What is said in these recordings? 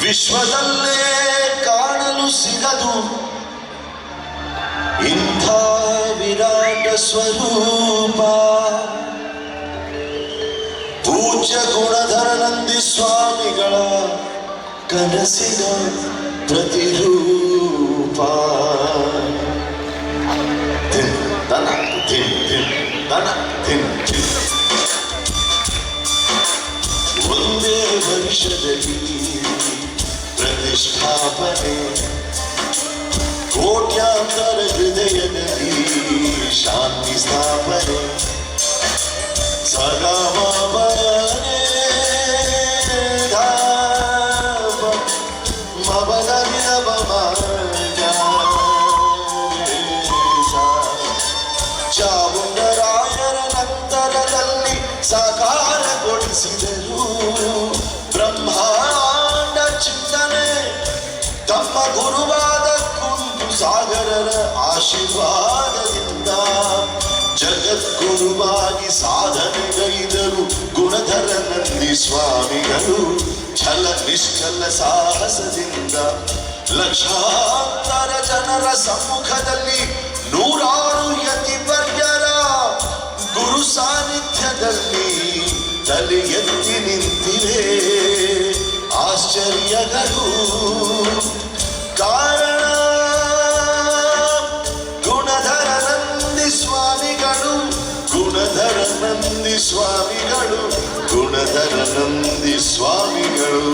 ವಿಶ್ವದಲ್ಲೇ ಕಾಣಲು ಸಿಗದು. ಇಂಥ ವಿರಾಟ ಸ್ವರೂಪ. ಪೂಜ್ಯ ಗುಣಧರನಂದಿ ಸ್ವಾಮಿಗಳ ಕನಸಿನ ಪ್ರತಿರೂಪ. ತಿನ್ ದನ ತಿನ್ ತಿನ್ ದನ ತಿನ್ ಧಿನ್. ಕೋಟ್ಯಾಂತರ ಹೃದಯದಲ್ಲಿ ಶಾಂತಿ ಸ್ಥಾಪನೆ. ಸದಾ ಚಾಮುಂಡರಾಯರ ನಂತರದಲ್ಲಿ ಸಾಕಾರಗೊಳಿಸಿದರು ಬ್ರಹ್ಮಾಂಡ ಚಿಂತನೆ ತಮ್ಮ ಗುರುವ ಆಶೀರ್ವಾದದಿಂದ ಜಗದ್ಗುರುವಾಗಿ ಸಾಧನೆಗೈದರು ಗುಣಧರ ನಂದಿ ಸ್ವಾಮಿಗಳು. ಛಲ ನಿಶ್ಚಲ ಸಾಹಸದಿಂದ ಲಕ್ಷಾಂತರ ಜನರ ಸಮ್ಮುಖದಲ್ಲಿ ನೂರಾರು ಯತಿ ವರ್ಗರ ಗುರು ಸಾನ್ನಿಧ್ಯದಲ್ಲಿ ತಲೆ ಎತ್ತಿ ನಿಂತಿವೆ. ಆಶ್ಚರ್ಯಗಳು. ಕಾರಣ ಸ್ವಾಮಿಗಳು ಗುಣಧರ ನಂದಿ ಸ್ವಾಮಿಗಳು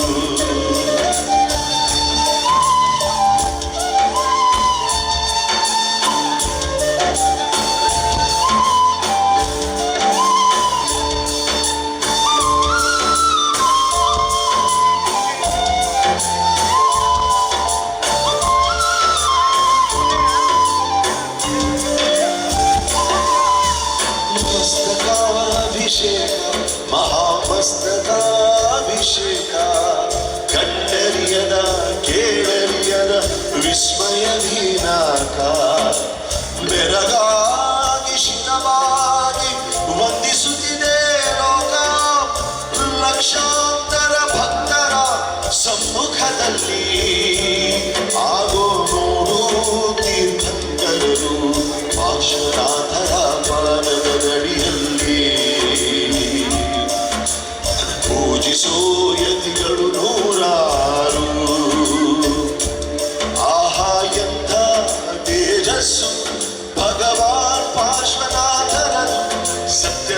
ದೀನಾಕ ಬೆರಗಾಗಿ ಶಿರವಾಗಿ ವಂದಿಸುತ್ತಿದೆ ಲೋಕ. ಲಕ್ಷಾಂತರ ಭಕ್ತರ ಸಮ್ಮುಖದಲ್ಲಿ ಆಗೋ ನೋಡು ತೀರ್ಥಂಕರರು ಪಾರ್ಶ್ವನಾಥರ ಪಾದದ ಗಡಿಯಲ್ಲಿ. ಪೂಜಿಸೋ ಯತಿಗಳು ನೂರಾರು.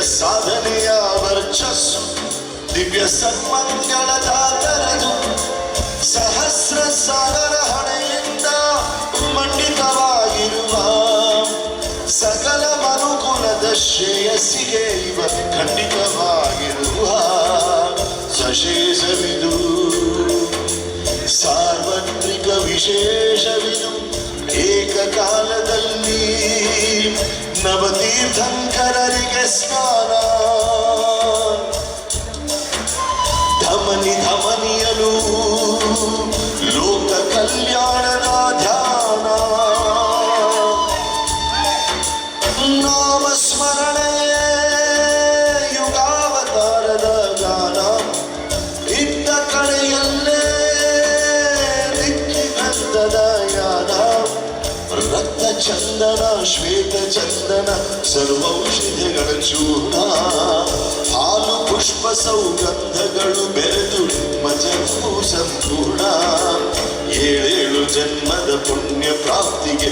ಸಾಧನೆಯ ವರ್ಚಸ್ಸು, ದಿವ್ಯ ಸನ್ಮಂಗಳ ಸಹಸ್ರ ಸಾಗರ ಹಣೆಯಿಂದ ಮಂಡಿತವಾಗಿರುವ ಸಕಲ ಮನುಕುಲದ ಶ್ರೇಯಸ್ಸಿಗೆ ಇವ ಖಂಡಿತವಾಗಿರುವ ಸಶೇಷವಿದು. ಸಾರ್ವತ್ರಿಕ ವಿಶೇಷವಿದು ಏಕಕಾಲದಲ್ಲಿ ನವತೀರ್ಥಂಕರರಿಗೆ ಸ್ನಾನ ಧಮನಿ ಧಮನಿಯಲು ಲೋಕ ಕಲ್ಯಾಣದ ಧ್ಯಾನ ನಾಮ ಸ್ಮರಣೆ ಯುಗಾವತಾರದ ಗಾನ ಇದ್ದ ಕಡೆಯಲ್ಲೇ ದಿಕ್ಕಿಗಂಧದ ಯಾನ ರಕ್ತ ಚಂದನ ಶ್ವೇತ ಚಂದನ ಸರ್ವೌಷಧಿಗಳ ಚೂರ್ಣ ಹಾಲು ಪುಷ್ಪ ಸೌಗಂಧಗಳು ಬೆರೆತು ಮಜವು ಸಂಪೂರ್ಣ ಏಳೇಳು ಜನ್ಮದ ಪುಣ್ಯ ಪ್ರಾಪ್ತಿಗೆ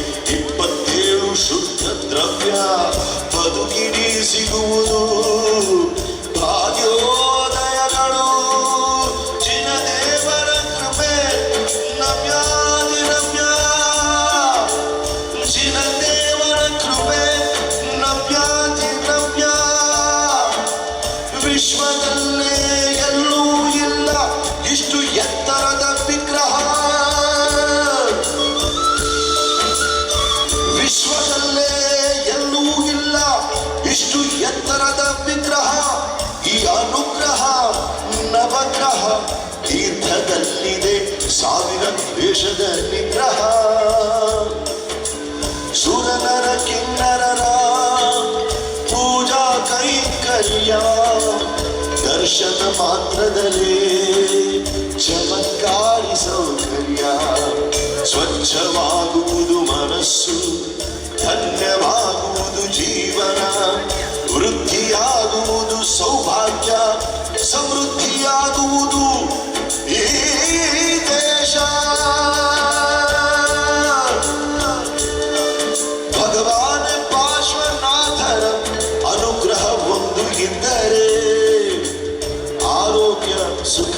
এসে যায় নিদ্রাহা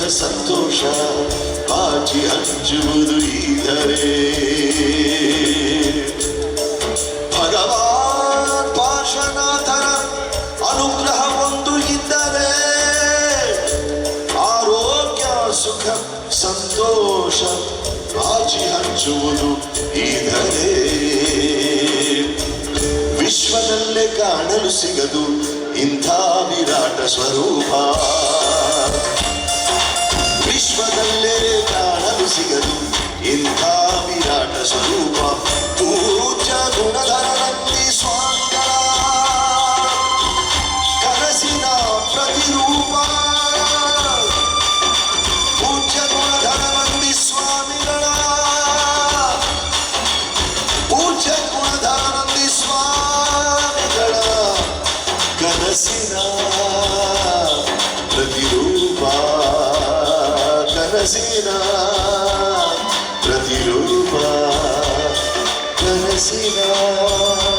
ಸಂತೋಷ ಬಾಚಿ ಹಂಚುವುದು ಇದರೆ ಭಗವಾನ್ ಪಾರ್ಶ್ವನಾಥರ ಅನುಗ್ರಹ ಒಂದು ಇದ್ದರೆ ಆರೋಗ್ಯ, ಸುಖ, ಸಂತೋಷ ರಾಜಿ ಹಂಚುವುದು ಇದರೆ ವಿಶ್ವದಲ್ಲೇ ಕಾಣಲು ಸಿಗದು ಇಂಥ ವಿರಾಟ ಸ್ವರೂಪ. ವಿಶ್ವದಲ್ಲೇ ಕಾಣಲು ಸಿಗದು ಇಂಥ ವಿರಾಟ ಸ್ವರೂಪ ಪೂಜ್ಯ ಗುಣಧರನಲ್ಲಿ ಸ್ವಾಮಿಗಳ ಕನಸಿನ ಪ್ರತಿರೂಪ ಪೂಜ್ಯ ಗುಣಧರನಲ್ಲಿ ಸ್ವಾಮಿಗಳ ಪೂಜ್ಯ ಗುಣಧರನಲ್ಲಿ ಸ್ವಾಮಿಗಳ ಕನಸಿನ ಕನಸಿನ ಪ್ರತಿರೂಪ ಕನಸಿನ ಪ್ರತಿರೂಪ